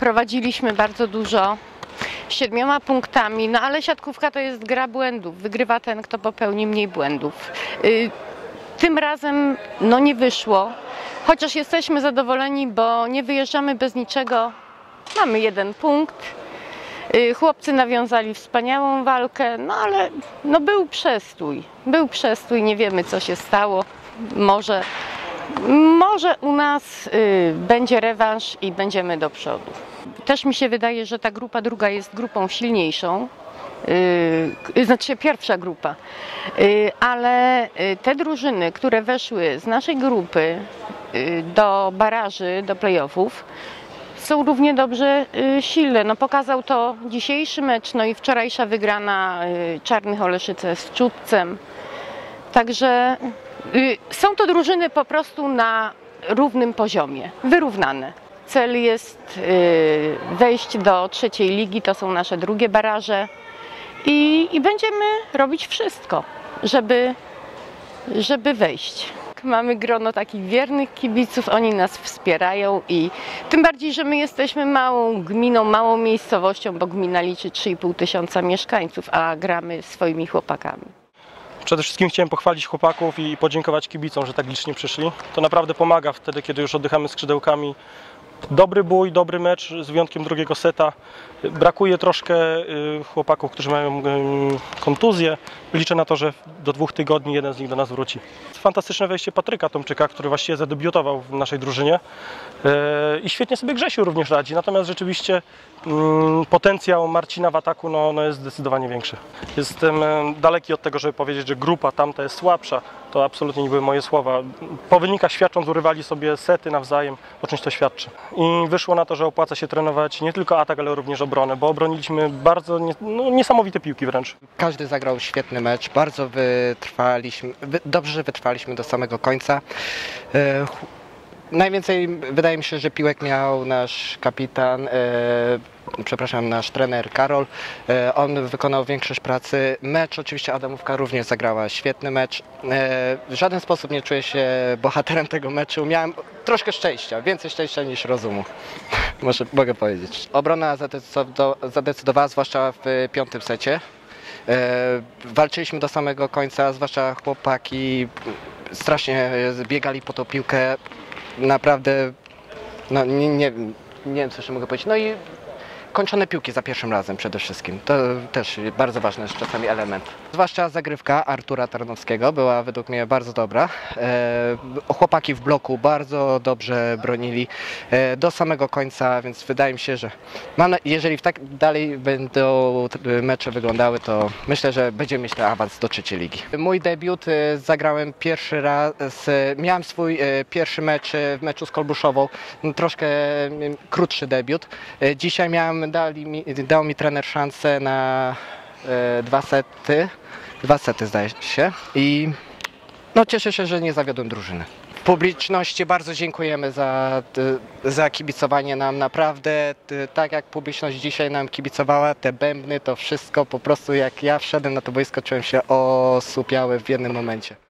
prowadziliśmy bardzo dużo siedmioma punktami, no ale siatkówka to jest gra błędów. Wygrywa ten, kto popełni mniej błędów. Y, Tym razem no nie wyszło, chociaż jesteśmy zadowoleni, bo nie wyjeżdżamy bez niczego. Mamy jeden punkt. Y, Chłopcy nawiązali wspaniałą walkę, no ale no był przestój. Był przestój, nie wiemy co się stało. Może, może u nas y, będzie rewanż i będziemy do przodu. Też mi się wydaje, że ta grupa druga jest grupą silniejszą. Yy, znaczy pierwsza grupa, Yy, ale yy, te drużyny, które weszły z naszej grupy yy, do baraży, do playoffów, są równie dobrze y, silne. No, pokazał to dzisiejszy mecz, no i wczorajsza wygrana y, Czarnych Oleszyce z Czudcem. Także y, są to drużyny po prostu na równym poziomie, wyrównane. Cel jest y, wejść do trzeciej ligi, to są nasze drugie baraże i, i będziemy robić wszystko, żeby, żeby wejść. Mamy grono takich wiernych kibiców, oni nas wspierają i tym bardziej, że my jesteśmy małą gminą, małą miejscowością, bo gmina liczy 3,5 tysiąca mieszkańców, a gramy swoimi chłopakami. Przede wszystkim chciałem pochwalić chłopaków i podziękować kibicom, że tak licznie przyszli. To naprawdę pomaga wtedy, kiedy już oddychamy skrzydełkami. Dobry bój, dobry mecz z wyjątkiem drugiego seta. Brakuje troszkę y, chłopaków, którzy mają y, kontuzję. Liczę na to, że do dwóch tygodni jeden z nich do nas wróci. Fantastyczne wejście Patryka Tomczyka, który właściwie zadebiutował w naszej drużynie. Y, I świetnie sobie Grzesiu również radzi. Natomiast rzeczywiście mm, potencjał Marcina w ataku no, no jest zdecydowanie większy. Jestem daleki od tego, żeby powiedzieć, że grupa tamta jest słabsza. To absolutnie nie były moje słowa. Po wynikach świadcząc, urywali sobie sety nawzajem, o czymś to świadczy. I wyszło na to, że opłaca się trenować nie tylko atak, ale również obronę, bo obroniliśmy bardzo nie, no, niesamowite piłki wręcz. Każdy zagrał świetny mecz, bardzo wytrwaliśmy, wy, dobrze wytrwaliśmy do samego końca. Najwięcej wydaje mi się, że piłek miał nasz kapitan, e, przepraszam, nasz trener Karol. E, on wykonał większość pracy. Mecz oczywiście Adamówka również zagrała świetny mecz. E, w żaden sposób nie czuję się bohaterem tego meczu. Miałem troszkę szczęścia, więcej szczęścia niż rozumu. Może mogę powiedzieć. Obrona zadecydowa- zadecydowała, zwłaszcza w piątym secie. E, walczyliśmy do samego końca, zwłaszcza chłopaki strasznie biegali po tą piłkę. Naprawdę, no nie, nie, nie wiem co jeszcze mogę powiedzieć. No i kończone piłki za pierwszym razem przede wszystkim. To też bardzo ważny jest czasami element. Zwłaszcza zagrywka Artura Tarnowskiego była według mnie bardzo dobra. E, chłopaki w bloku bardzo dobrze bronili e, do samego końca, więc wydaje mi się, że mam, jeżeli tak dalej będą mecze wyglądały, to myślę, że będziemy mieć ten awans do trzeciej ligi. Mój debiut e, zagrałem pierwszy raz, miałem swój pierwszy mecz w meczu z Kolbuszową, troszkę e, krótszy debiut. Dzisiaj miałem, dali mi, dał mi trener szansę na e, dwa sety, dwa sety zdaje się i no cieszę się, że nie zawiodłem drużyny. Publiczności bardzo dziękujemy za, y, za kibicowanie nam. Naprawdę, tak jak publiczność dzisiaj nam kibicowała, te bębny, to wszystko po prostu jak ja wszedłem na to boisko, czułem się osłupiały w jednym momencie.